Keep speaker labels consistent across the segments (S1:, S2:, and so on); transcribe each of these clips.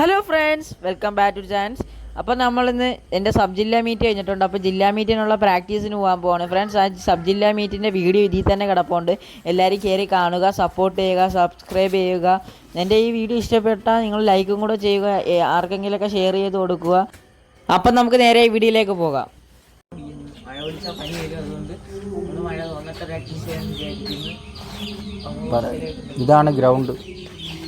S1: Hello friends welcome back to chance അപ്പോൾ നമ്മളിന്ന് എന്റെ സബ് ജില്ലാ മീറ്റ് കഴിഞ്ഞിട്ടുണ്ട്. അപ്പോൾ ജില്ലാ മീറ്റിനുള്ള പ്രാക്ടീസിന് പോകാൻ പോവാണ്. ഫ്രണ്ട്സ് ആ സബ് ജില്ലാ മീറ്റിന്റെ വീഡിയോ ഇതിൽ തന്നെ കിടപ്പുണ്ട്. എല്ലാവരും കയറി കാണുക സപ്പോർട്ട് ചെയ്യുക സബ്സ്ക്രൈബ് ചെയ്യുക. എന്റെ ഈ വീഡിയോ ഇഷ്ടപ്പെട്ടാൽ നിങ്ങൾ ലൈക്കും കൂടെ ചെയ്യുക. ആർക്കെങ്കിലുമൊക്കെ ഷെയർ ചെയ്ത് കൊടുക്കുക. അപ്പം നമുക്ക് നേരെ ഈ വീഡിയോയിലേക്ക് പോകാം.
S2: പ്രാക്ടീസ് ചെയ്യാൻ
S3: ഇതാണ് ഗ്രൗണ്ട്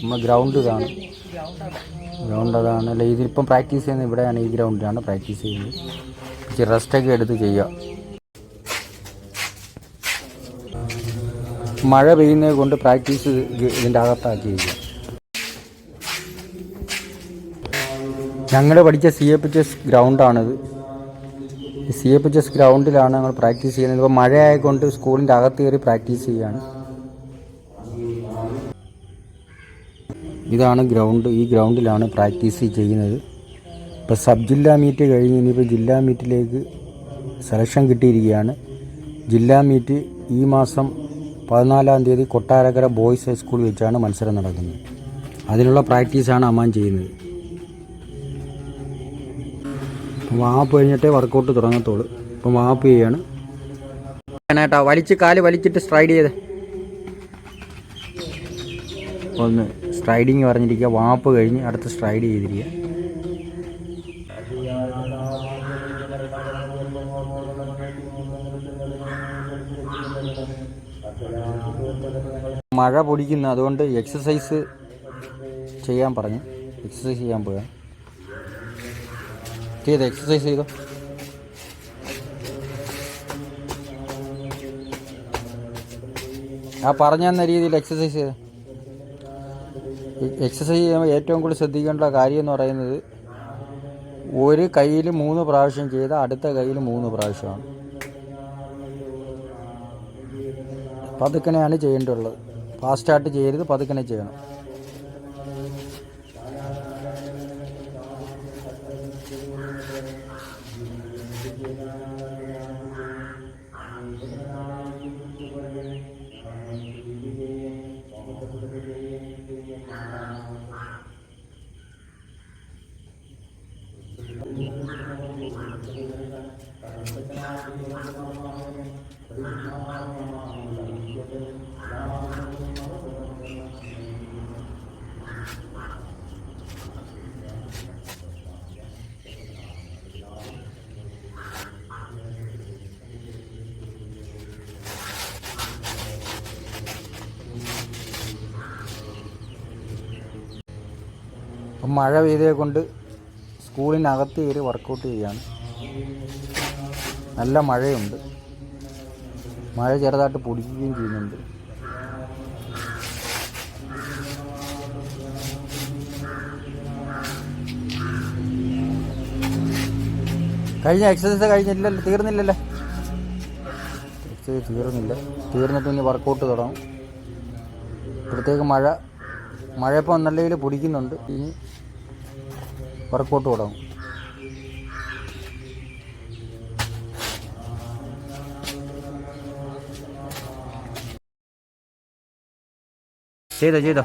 S3: നമ്മൾ ഗ്രൗണ്ട് ഇതാണ്. ഗ്രൗണ്ട് അതാണ് അല്ല ഇതിപ്പം പ്രാക്ടീസ് ചെയ്യുന്നത് ഇവിടെയാണ് ഈ ഗ്രൗണ്ടിലാണ് പ്രാക്ടീസ് ചെയ്യുന്നത്. ഇച്ചിരി റെസ്റ്റൊക്കെ എടുത്ത് ചെയ്യുക. മഴ പെയ്യുന്നത് കൊണ്ട് പ്രാക്ടീസ് ഇതിന്റെ അകത്താക്കിയിരിക്കുക ഞങ്ങൾ പഠിച്ച സി എ പി എസ് ഗ്രൗണ്ടാണിത്. സി എ പി എസ് ഗ്രൗണ്ടിലാണ് ഞങ്ങൾ പ്രാക്ടീസ് ചെയ്യുന്നത്. ഇപ്പോൾ മഴയായതുകൊണ്ട് സ്കൂളിന്റെ അകത്ത് കയറി പ്രാക്ടീസ് ചെയ്യുകയാണ്. ഇതാണ് ഗ്രൗണ്ട് ഈ ഗ്രൗണ്ടിലാണ് പ്രാക്ടീസ് ചെയ്യുന്നത്. ഇപ്പോൾ സബ് ജില്ലാ മീറ്റ് കഴിഞ്ഞ് ഇനിയിപ്പോൾ ജില്ലാ മീറ്റിലേക്ക് സെലക്ഷൻ കിട്ടിയിരിക്കുകയാണ്. ജില്ലാ മീറ്റ് ഈ മാസം പതിനാലാം തീയതി കൊട്ടാരക്കര ബോയ്സ് ഹൈസ്കൂൾ വെച്ചാണ് മത്സരം നടക്കുന്നത്. അതിനുള്ള പ്രാക്ടീസാണ് അമ്മാൻ ചെയ്യുന്നത്. അപ്പം വാപ്പ് കഴിഞ്ഞിട്ടേ വർക്കൗട്ട് തുടങ്ങത്തുള്ളൂ. ഇപ്പം വാപ്പ് ചെയ്യാണ്. ഏട്ടാ വലിച്ച് കാൽ വലിച്ചിട്ട് സ്ട്രൈഡ് ചെയ്ത്. ഒന്ന്. സ്ട്രൈഡിങ് പറഞ്ഞിരിക്കുക വാപ്പ് കഴിഞ്ഞ് അടുത്ത് സ്ട്രൈഡ് ചെയ്തിരിക്കുക. മഴ പൊടിക്കുന്ന അതുകൊണ്ട് എക്സസൈസ് ചെയ്യാൻ പറഞ്ഞു. എക്സസൈസ് ചെയ്യാൻ പോയാ ചെയ്ത് എക്സസൈസ് ചെയ്തോ. ആ പറഞ്ഞ രീതിയിൽ എക്സസൈസ് ചെയ്തോ. എക്സസൈസ് ചെയ്യുമ്പോൾ ഏറ്റവും കൂടുതൽ ശ്രദ്ധിക്കേണ്ട കാര്യം എന്ന് പറയുന്നത് ഒരു കയ്യിൽ മൂന്ന് പ്രാവശ്യം ചെയ്ത അടുത്ത കയ്യിൽ മൂന്ന് പ്രാവശ്യമാണ്. പതുക്കനെയാണ് ചെയ്യേണ്ടത്. ഫാസ്റ്റായിട്ട് ചെയ്യരുത് പതുക്കനെ ചെയ്യണം. അപ്പം മഴ പെയ്തേ കൊണ്ട് സ്കൂളിനകത്ത് കയറി വർക്കൗട്ട് ചെയ്യാണ് നല്ല മഴയുണ്ട്. മഴ ചെറുതായിട്ട് പൊടിക്കുകയും ചെയ്യുന്നുണ്ട്. കഴിഞ്ഞ എക്സസൈസ് കഴിഞ്ഞില്ലല്ലോ? തീർന്നില്ലല്ലേ? എക്സസൈസ് തീർന്നില്ല. തീർന്നിട്ട് ഇനി വർക്കൗട്ട് തുടങ്ങും. ഇപ്പോഴത്തേക്ക് മഴ മഴ ഇപ്പോൾ നല്ല രീതിയിൽ പൊടിക്കുന്നുണ്ട്. ഇനി വർക്കൗട്ട് തുടങ്ങും ചെയ്തോ ചെയ്തോ.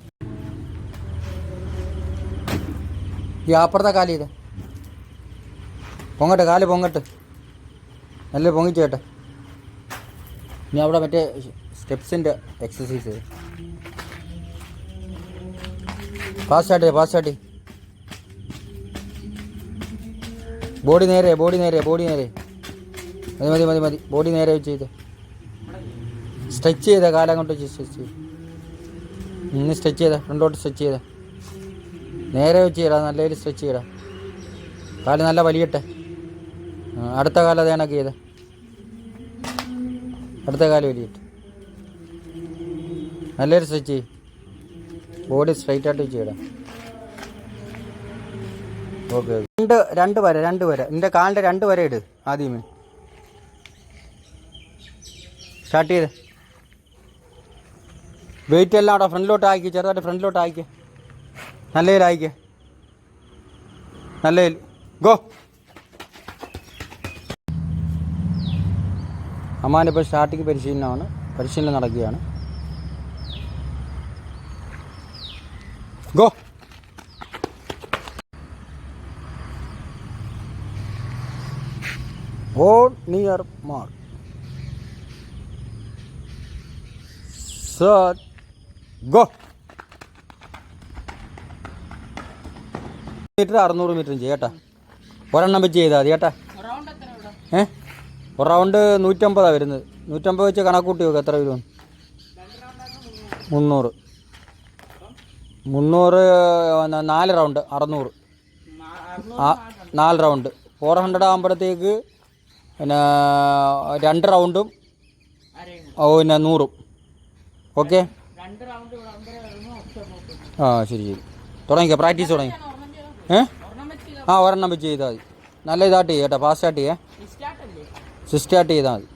S3: ഈ അപ്പുറത്തെ കാലി ഇത്. പൊങ്ങട്ടെ കാൽ പൊങ്ങട്ട്. നല്ല പൊങ്ങിച്ചേട്ടെ ഇനി അവിടെ മറ്റേ സ്റ്റെപ്സിന്റെ എക്സസൈസ് ചെയ്ത് ഫാസ്റ്റ് ആട്ടെ ഫാസ്റ്റ് ആട്ടെ ബോഡി നേരെ ബോഡി നേരെ ബോഡി നേരെ. മതി മതി മതി മതി. ബോഡി നേരെ വെച്ച് ചെയ്ത് സ്ട്രെച്ച് ചെയ്ത കാലം കൊണ്ട് വെച്ച് സ്ട്രെച്ച് ചെയ്ത്. ഇന്ന് സ്ട്രെച്ച് ചെയ്ത ഫ്രണ്ടോട്ട് സ്ട്രെച്ച് ചെയ്ത. നേരെ വെച്ച് തരാം നല്ല സ്ട്രെച്ച് ചെയ്യടാ കാൽ നല്ല വലിയട്ടെ. അടുത്ത കാലം അതേണക്ക് ചെയ്ത. അടുത്ത കാൽ വലിയിട്ട്. നല്ലൊരു സ്ട്രെച്ച് ബോഡി സ്ട്രൈറ്റ് ആയിട്ട് വെച്ച് ചെയ്യടാ ഓക്കെ രണ്ട് രണ്ട് വര രണ്ട് വര. നിന്റെ കാലിന്റെ രണ്ട് വര ഇട് ആദ്യമേ. സ്റ്റാർട്ട് ചെയ്ത്. വെയിറ്റ് എല്ലാം അവിടെ ഫ്രണ്ടിലോട്ട് ആക്കി ചെറുതായിട്ട് ഫ്രണ്ടിലോട്ട് ആക്കി. നല്ല ആയിക്കേ നല്ല ഗോ അമ്മാനിപ്പോൾ സ്റ്റാർട്ടിങ് പരിശീലനമാണ്. പരിശീലനം നടക്കുകയാണ്. Go. On your mark sir go. Metre അറുന്നൂറ് മീറ്ററും ചെയ്യട്ടാ ഒരെണ്ണം വെച്ച് ചെയ്താൽ മതി ചേട്ടാ ഏ? ഒരു റൗണ്ട് നൂറ്റമ്പതാണ് വരുന്നത്. നൂറ്റമ്പത് വെച്ച് കണക്ക് കൂട്ടി നോക്കുക എത്ര വരും മുന്നൂറ്. മുന്നൂറ് നാല് റൗണ്ട് അറുന്നൂറ്. നാല് റൗണ്ട് ഫോർ ഹൺഡ്രഡ് ആകുമ്പോഴത്തേക്ക് പിന്നെ രണ്ട് റൗണ്ടും പിന്നെ നൂറും. ഓക്കെ ആ ശരി ശരി. തുടങ്ങിക്കോ പ്രാക്ടീസ് തുടങ്ങി ആ ഒരെണ്ണം വെച്ച് ചെയ്താൽ മതി. നല്ല ഇതായിട്ട് ഫാസ്റ്റ് ആയിട്ട് ചെയ്യേ. സ്റ്റാർട്ട് ചെയ്താൽ മതി.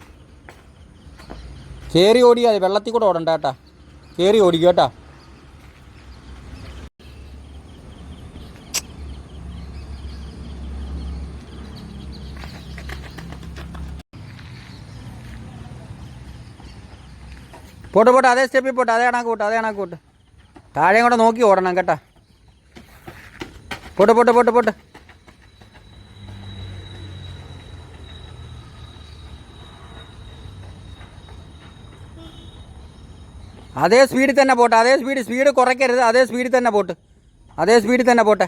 S3: കയറി ഓടിയാൽ മതി വെള്ളത്തിൽ കൂടെ ഓടണ്ട കേട്ടാ. കയറി ഓടിക്കുക കേട്ടാ. പോട്ടെ പോട്ടെ അതേ സ്റ്റെപ്പിൽ പോട്ടെ അതേ കണക്ക് പോട്ടെ അതേ കണക്ക് പോട്ടെ താഴെയും കൂടെ നോക്കി ഓടണം കേട്ടാ. പോട്ടെ പോട്ടെ പോട്ടെ പോട്ടെ അതേ സ്പീഡിൽ തന്നെ പോട്ടെ അതേ സ്പീഡ് സ്പീഡ് കുറയ്ക്കരുത് അതേ സ്പീഡിൽ തന്നെ പോട്ട് അതേ സ്പീഡിൽ തന്നെ പോട്ടെ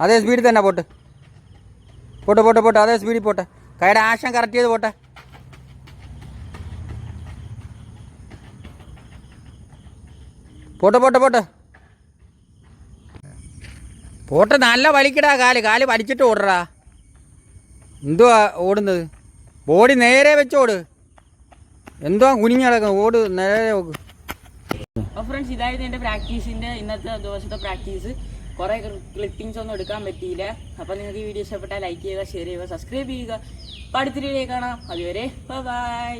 S3: അതേ സ്പീഡിൽ തന്നെ പോട്ട് പോട്ടെ പോട്ടെ പോട്ടെ അതേ സ്പീഡിൽ പോട്ടെ കൈയുടെ ആശം കറക്റ്റ് ചെയ്ത് പോട്ടെ പോട്ടെ പോട്ടെ പോട്ടെ പോട്ടെ നല്ല വലിക്കടാ കാൽ. കാൽ വലിച്ചിട്ട് ഓടടാ എന്തുവാ ഓടുന്നത്? ബോഡി നേരെ വെച്ചോട് എന്തുവാ കുനിഞ്ഞ് ഓട് നേരെ നോക്ക്.
S2: ഫ്രണ്ട്സ് ഇതായിരുന്നു എന്റെ പ്രാക്ടീസിന്റെ ഇന്നത്തെ ദിവസത്തെ പ്രാക്ടീസ്. കുറേ ക്ലിപ്പിങ്സ് ഒന്നും എടുക്കാൻ പറ്റിയില്ല. അപ്പം നിങ്ങൾക്ക് ഈ വീഡിയോ ഇഷ്ടപ്പെട്ടാൽ ലൈക്ക് ചെയ്യുക ഷെയർ ചെയ്യുക സബ്സ്ക്രൈബ് ചെയ്യുക. അടുത്ത വീഡിയോ കാണാം. അതുവരെ ബൈ